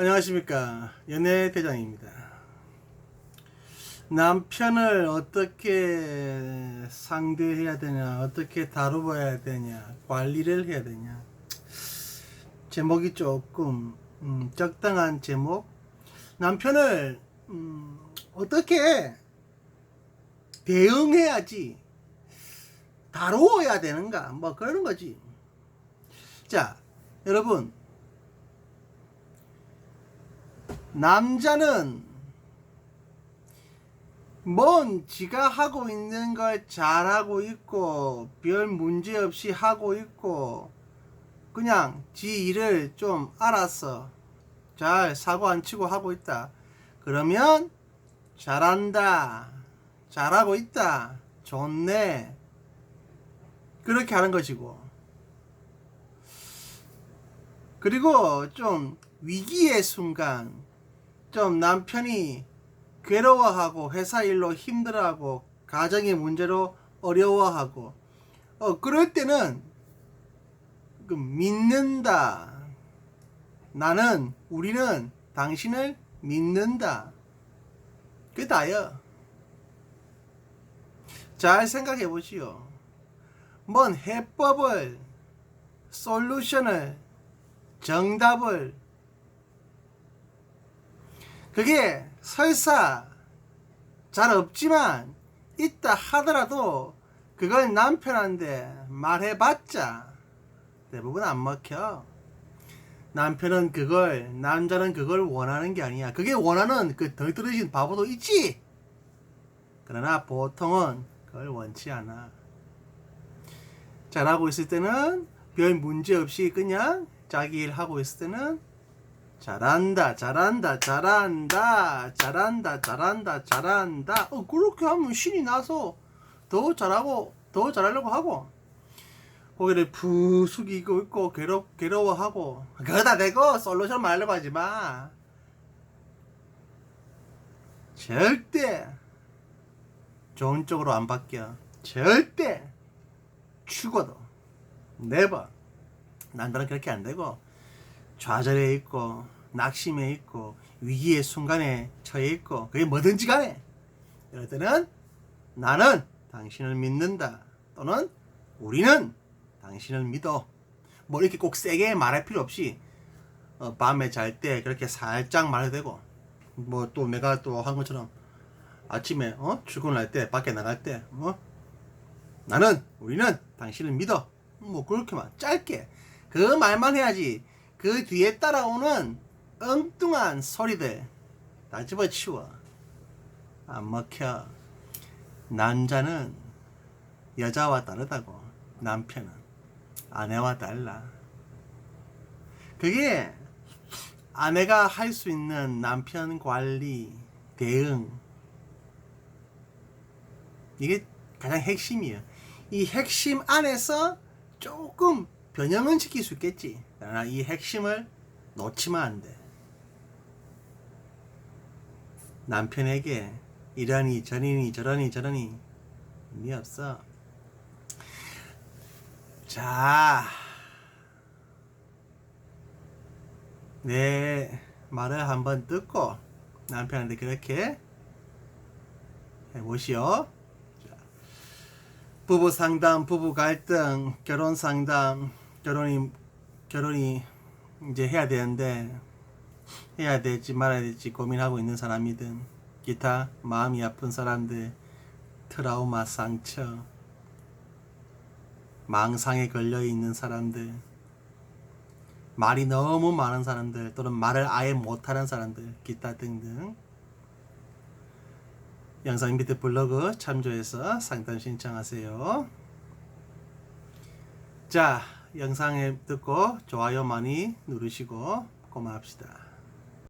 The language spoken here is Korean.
안녕하십니까 연애 대장입니다. 남편을 어떻게 상대해야 되냐, 어떻게 다루어야 되냐, 관리를 해야 되냐. 제목이 조금 음, 적당한 제목. 남편을 음, 어떻게 대응해야지 다루어야 되는가, 뭐 그러는 거지. 자, 여러분 남자는 뭔 지가 하고 있는 걸 잘하고 있고 별 문제 없이 하고 있고 그냥 지 일을 좀 알아서 잘 사고 안 치고 하고 있다. 그러면 잘한다. 잘하고 있다. 좋네. 그렇게 하는 것이고. 그리고 좀 위기의 순간 좀 남편이 괴로워하고 회사 일로 힘들어하고 가정의 문제로 어려워하고 어 그럴 때는 그 믿는다. 나는 우리는 당신을 믿는다. 그게 다야. 잘 생각해 보시오. 뭔 해법을 솔루션을 정답을 그게 설사 잘 없지만 있다 하더라도 그걸 남편한테 말해봤자 대부분 안 먹혀. 남편은 그걸 남자는 그걸 원하는 게 아니야. 그게 원하는 그 덜떨어진 바보도 있지. 그러나 보통은 그걸 원치 않아. 잘하고 있을 때는 별 문제 없이 그냥 자기 일 하고 있을 때는 잘한다, 잘한다, 잘한다, 잘한다, 잘한다, 잘한다. 어, 그렇게 하면 신이 나서 더 잘하고, 더 잘하려고 하고, 고개를 푹 숙이고 있고, 괴로, 괴로워하고, 그러다 대고 솔루션 말려고 하지 마. 절대 좋은 쪽으로 안 바뀌어. 절대 죽어도. 네버. 남자는 그렇게 안 되고, 좌절해 있고 낙심해 있고 위기의 순간에 처해 있고 그게 뭐든지 간에. 이럴 때는 나는 당신을 믿는다. 또는 우리는 당신을 믿어. 뭐 이렇게 꼭 세게 말할 필요 없이 어, 밤에 잘 때 그렇게 살짝 말해도 되고 뭐 또 내가 또 한 것처럼 아침에 어 출근할 때 밖에 나갈 때뭐 나는 우리는 당신을 믿어. 뭐 그렇게만. 짧게. 그 말만 해야지. 그 뒤에 따라오는 엉뚱한 소리들 다 집어치워. 안 먹혀. 남자는 여자와 다르다고. 남편은 아내와 달라. 그게 아내가 할 수 있는 남편 관리, 대응. 이게 가장 핵심이에요. 이 핵심 안에서 조금 변형은 시킬 수 있겠지. 그러나 이 핵심을 놓치면 안 돼. 남편에게 이러니 저러니 저러니 저러니 의미 없어. 자, 내 말을 한번 듣고 남편한테 그렇게 해보시오. 자, 부부 상담, 부부 갈등, 결혼 상담, 결혼이 결혼이 이제 해야 되는데 해야 될지 말아야 될지 고민하고 있는 사람이든 기타 마음이 아픈 사람들 트라우마 상처 망상에 걸려 있는 사람들 말이 너무 많은 사람들 또는 말을 아예 못하는 사람들 기타 등등 영상 밑에 블로그 참조해서 상담 신청하세요. 자, 영상에 듣고 좋아요 많이 누르시고 고마합시다.